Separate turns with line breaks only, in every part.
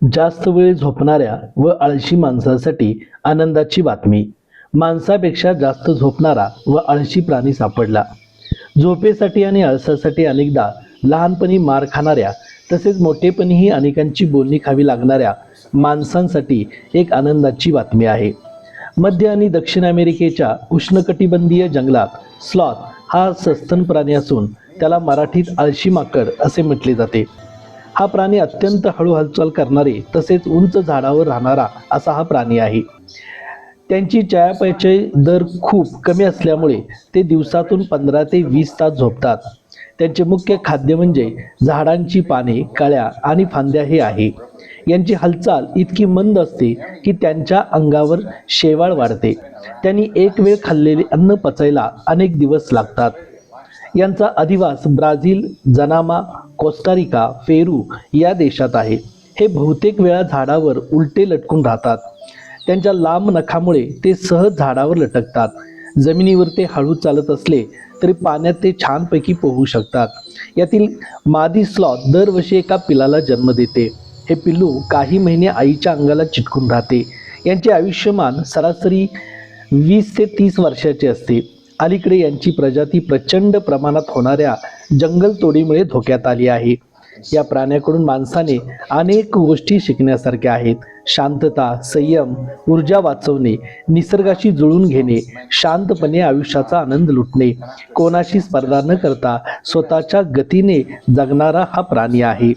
जास्त वेळ झोपणाऱ्या व आळशी माणसासाठी आनंदाची बातमी. माणसापेक्षा जास्त झोपणारा व आळशी प्राणी सापडला. झोपेसाठी आणि आळसासाठी अनेकदा लहानपणी मार खाणाऱ्या तसेच मोठेपणीही अनेकांची बोलणी खावी लागणाऱ्या माणसांसाठी एक आनंदाची बातमी आहे. मध्य आणि दक्षिण अमेरिकेच्या उष्णकटिबंधीय जंगलात स्लॉथ हा सस्तन प्राणी असून त्याला मराठीत आळशी माकड असे म्हटले जाते. हा प्राणी अत्यंत हळू हालचाल करणारे तसेच उंच झाडावर राहणारा असा हा प्राणी आहे. त्यांची चयापचय दर खूप कमी असल्यामुळे ते दिवसातून पंधरा ते वीस तास झोपतात. त्यांचे मुख्य खाद्य म्हणजे झाडांची पाने कळ्या आणि फांद्या हे आहे. यांची हालचाल इतकी मंद असते की त्यांच्या अंगावर शेवाळ वाढते. त्यांनी एक वेळ खाल्लेले अन्न पचायला अनेक दिवस लागतात. यांचा अधिवास ब्राझील जनामा कोस्टारिका पेरू या देशात आहे. हे बहुतेक वेळा झाडावर उलटे लटकून राहतात. त्यांच्या लांब नखामुळे ते सहज झाडावर लटकतात. जमिनीवर ते हळू चालत असले तरी पाण्यात ते छानपैकी पोहू शकतात. यातील मादी स्लॉथ दरवर्षी एका पिलाला जन्म देते. हे पिल्लू काही महिने आईच्या अंगाला चिटकून राहते. यांचे आयुष्यमान सरासरी वीस ते तीस वर्षाचे असते. अलीकडे यांची प्रजाती प्रचंड प्रमाणात होणाऱ्या जंगलतोडीमुळे धोक्यात आली आहे. या प्राण्याकडून माणसाने अनेक गोष्टी शिकण्यासारख्या आहेत. शांतता संयम ऊर्जा वाचवणे निसर्गाशी जुळून घेणे शांतपणे आयुष्याचा आनंद लुटणे कोणाशी स्पर्धा न करता स्वतःच्या गतीने जगणारा हा प्राणी आहे.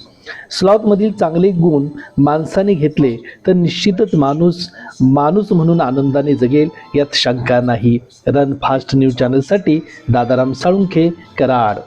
स्लॉथमधील चांगले गुण माणसाने घेतले तर निश्चितच माणूस माणूस म्हणून आनंदाने जगेल यात शंका नाही. रन फास्ट न्यूज चॅनलसाठी दादाराम साळुंखे कराड.